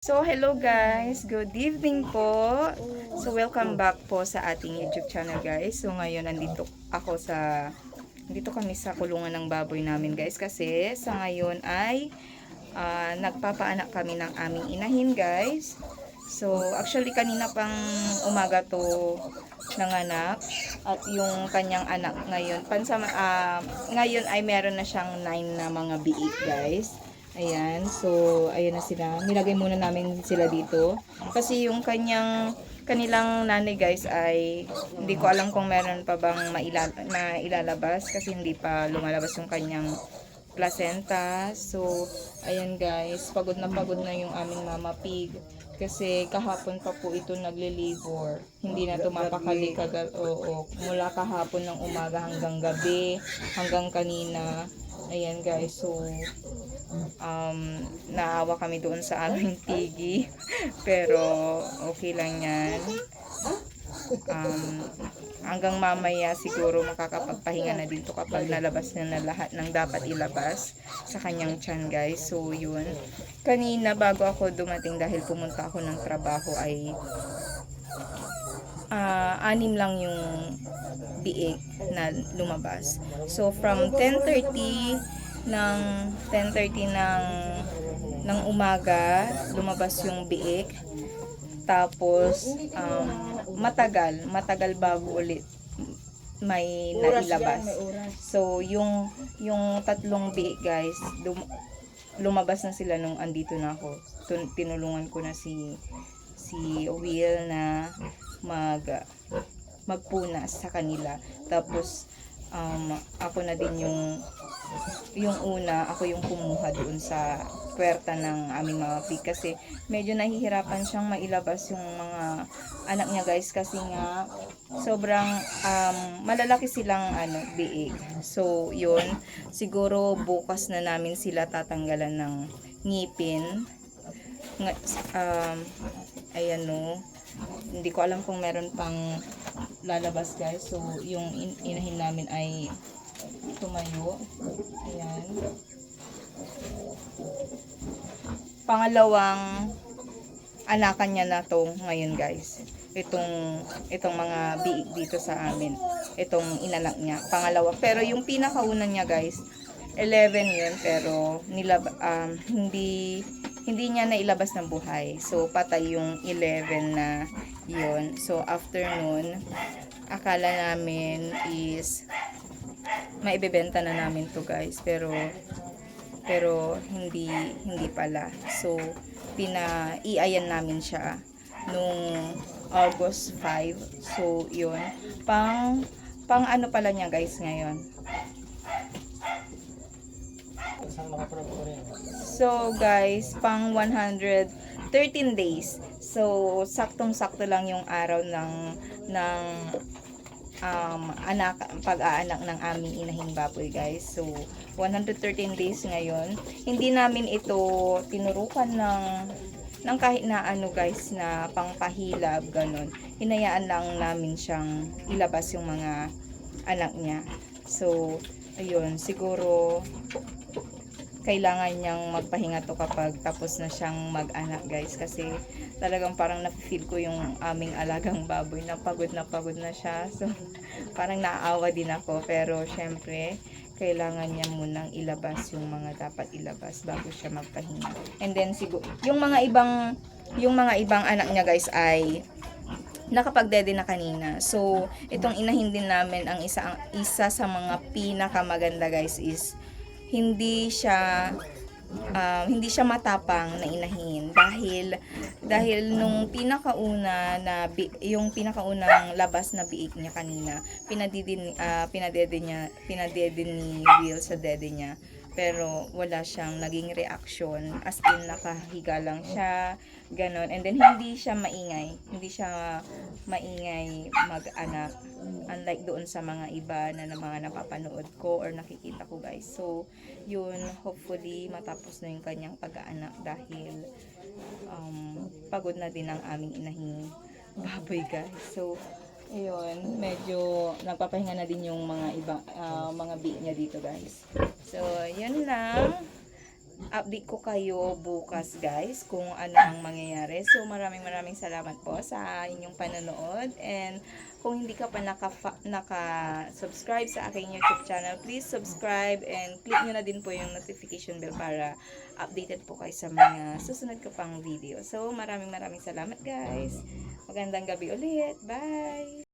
So, hello guys! Good evening po! So, welcome back po sa ating YouTube channel guys. So, ngayon nandito ako sa... Nandito kami sa kulungan ng baboy namin guys. Kasi sa ngayon ay ah, nagpapaanak kami ng aming inahin guys. So, actually kanina pang umaga to nanganak. At yung kanyang anak ngayon, pansama, ah, ngayon ay meron na siyang 9 na mga biik guys. Ayan, so ayan na sila. Nilagay muna namin sila dito. Kasi yung kanyang kanilang nanay guys ay hindi ko alam kung meron pa bang mailal mailalabas kasi hindi pa lumalabas yung kanyang placenta. So, ayan guys, pagod na pagod na yung aming mama pig. Kasi kahapon pa po ito nagle-labor. Hindi na ito mapakali kagal. Oo, mula kahapon ng umaga hanggang gabi, hanggang kanina. Ayan guys, so um, naawa kami doon sa aming tigi. Pero okay lang yan. Um, hanggang mamaya siguro makakapagpahinga na dito kapag nalabas na na lahat ng dapat ilabas sa kanyang tiyan guys. So yun. Kanina bago ako dumating dahil pumunta ako ng trabaho ay ah, anim lang yung biig na lumabas. So from 10:30 ng 10:30 ng ng umaga lumabas yung biik. Tapos um, matagal, matagal bago ulit may nailabas. So yung yung tatlong biik guys, lum- lumabas na sila nung andito na ako. Tun- tinulungan ko na si si Will na mag magpunas sa kanila. Tapos um, ako na din yung yung una, ako yung kumuha doon sa puwerta ng aming mga pig kasi medyo nahihirapan siyang mailabas yung mga anak niya guys kasi nga sobrang um, malalaki silang ano, biig. So, yun. Siguro bukas na namin sila tatanggalan ng ngipin. Um, ayan no. Hindi ko alam kung meron pang lalabas guys. So, yung in- inahin namin ay tumayo. Ayan. Pangalawang anakan niya na to ngayon guys. Itong itong mga biik dito sa amin. Itong inanak niya. Pangalawa. Pero yung pinakauna niya guys, 11 yun pero nilab um, hindi hindi niya nailabas ng buhay. So patay yung 11 na yun. So after nun, akala namin is maibebenta na namin to guys pero pero hindi hindi pala. So pinaiayan namin siya nung August 5 so yun. Pang pang ano pala niya guys ngayon? So guys, pang 113 days. So saktong-sakto lang yung araw ng ng um, anak pag-aanak ng aming inahing baboy guys. So 113 days ngayon. Hindi namin ito tinurukan ng ng kahit na ano guys na pangpahilab ganun. Hinayaan lang namin siyang ilabas yung mga anak niya. So ayun, siguro kailangan niyang magpahinga to kapag tapos na siyang mag-anak guys. Kasi talagang parang na-feel ko yung aming alagang baboy. Na pagod na pagod na siya. So parang naaawa din ako. Pero syempre kailangan niya munang ilabas yung mga dapat ilabas bago siya magpahinga. And then siguro yung mga ibang yung mga ibang anak niya guys ay nakapagdede na kanina. So, itong inahin din namin ang isa ang isa sa mga pinakamaganda guys is hindi siya um, hindi siya matapang na inahin. Dahil dahil nung pinakauna na yung pinakaunang labas na biik niya kanina pinadidin ah, pinadede niya pinadede ni Will sa dede niya. Pero wala siyang naging reaction as in nakahiga lang siya ganon. And then hindi siya maingay. Hindi siya maingay mag-anak. Unlike doon sa mga iba na, na mga napapanood ko or nakikita ko guys. So yun hopefully matapos na yung kanyang pag-aanak dahil um, pagod na din ang aming inahing baboy guys. So ayun medyo nagpapahinga na din yung mga iba ah, mga bi niya dito guys. So yun lang update ko kayo bukas guys kung ano ang mangyayari. So maraming maraming salamat po sa inyong panonood and kung hindi ka pa naka, naka-subscribe sa aking YouTube channel, please subscribe and click nyo na din po yung notification bell para updated po kayo sa mga susunod ko pang video. So maraming maraming salamat guys. Magandang gabi ulit. Bye!